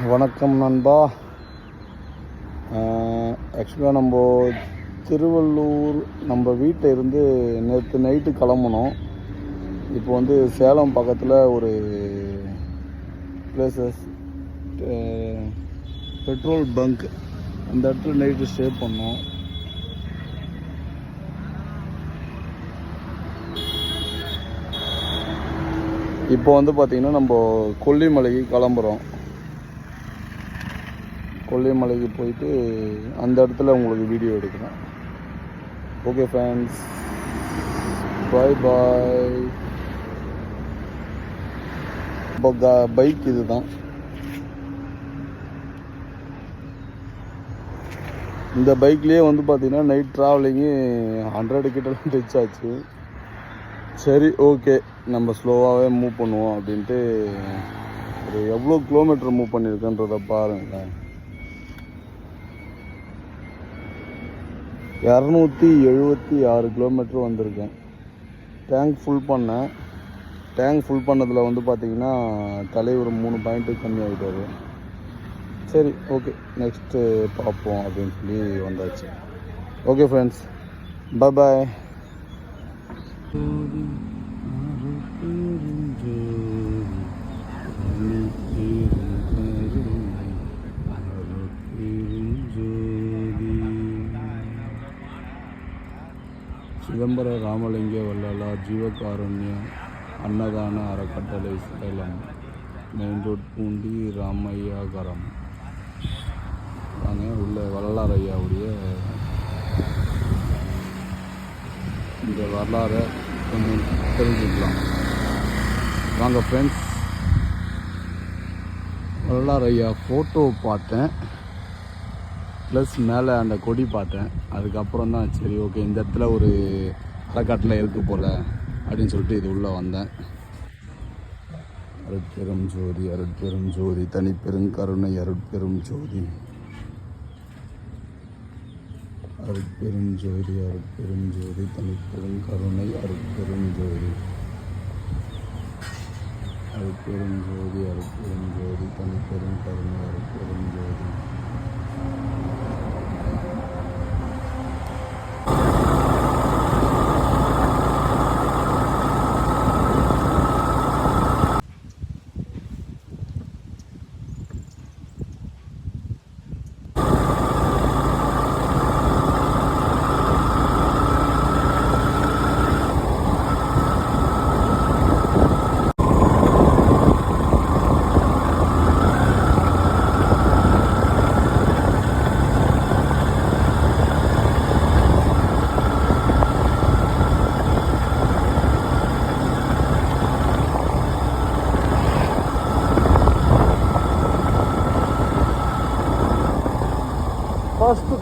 வணக்கம் நண்பா. ஆக்சுவலாக நம்ம திருவள்ளூர் நம்ம வீட்டில் இருந்து நேற்று நைட்டு கிளம்புனோம். இப்போ வந்து சேலம் பக்கத்தில் ஒரு பிளேசஸ் பெட்ரோல் பங்க் அந்த இடத்துல நைட்டு ஸ்டே பண்ணோம். இப்போ வந்து பார்த்திங்கன்னா நம்ம கொல்லிமலைக்கு கிளம்புறோம். கொல்லிமலைக்கு போயிட்டு அந்த இடத்துல உங்களுக்கு வீடியோ எடுக்கிறேன். ஓகே ஃப்ரெண்ட்ஸ் பாய் பாய் இப்போ பைக் இது தான் இந்த பைக்லேயே வந்து பார்த்தீங்கன்னா நைட் ட்ராவலிங்கு ஹண்ட்ரடு கிட்டலாம் டச் ஆச்சு. சரி ஓகே நம்ம ஸ்லோவாகவே மூவ் பண்ணுவோம் அப்படின்ட்டு ஒரு எவ்வளோ கிலோமீட்டர் மூவ் பண்ணியிருக்கேன்றத பாருங்களேன். இரநூத்தி எழுபத்தி ஆறு கிலோமீட்ரு வந்திருக்கேன். டேங்க் ஃபுல் பண்ணேன். டேங்க் ஃபுல் பண்ணதில் வந்து பார்த்தீங்கன்னா தலைவர் மூணு பாயிண்ட்டு கம்மி ஆகிட்டாரு சரி ஓகே நெக்ஸ்ட்டு பார்ப்போம் அப்படின்னு சொல்லி வந்தாச்சு. Okay friends bye bye Chidambara Ramalinga Vallala Jeevakarunya Annadhana அறக்கட்டளை சேலம் மெயின் ரோட் பூண்டி ராமையாகரம். வாங்க உள்ள வள்ளலார் ஐயாவுடைய இந்த வரலாறை கொஞ்சம் தெரிஞ்சுக்கலாம். வாங்க ஃப்ரெண்ட்ஸ் வள்ளலார் ஐயா ஃபோட்டோ பார்த்தேன். ப்ளஸ் மேலே அந்த கொடி பார்த்தேன். அதுக்கப்புறம் தான் சரி ஓகே இந்த இடத்துல ஒரு அறக்காட்டில் இருக்கு போல் அப்படின்னு சொல்லிட்டு இது உள்ளே வந்தேன். அருட்பெரும் ஜோதி அருட்பெரும் ஜோதி தனிப்பெருங்கருணை அருட்பெரும் ஜோதி. அருட்பெரும் ஜோதி அருட்பெரும் ஜோதி தனிப்பெரும் கருணை அருட்பெரும் ஜோதி. அருட்பெரும் ஜோதி அருட்பெரும் ஜோதி தனிப்பெரும் கருணை அருட்பெரும் ஜோதி.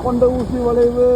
கொண்ட ஊசி வளைவு.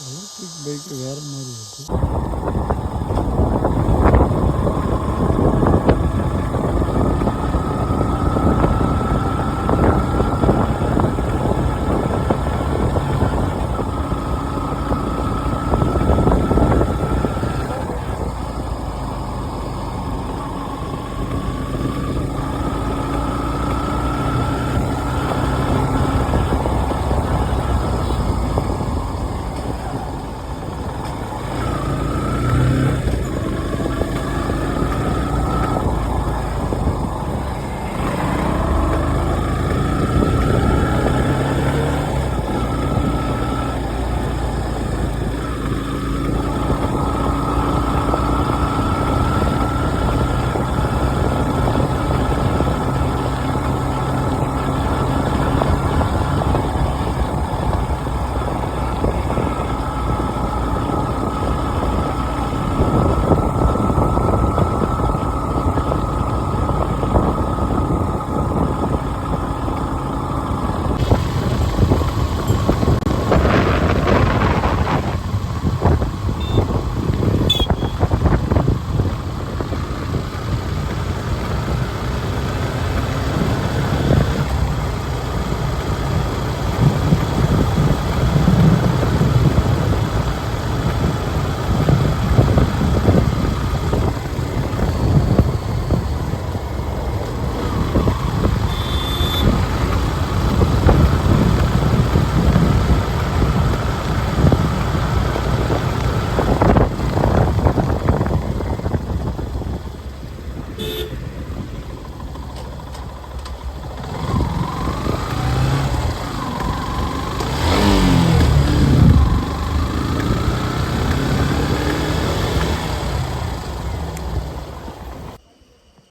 Olha que bem que eu era, Maria.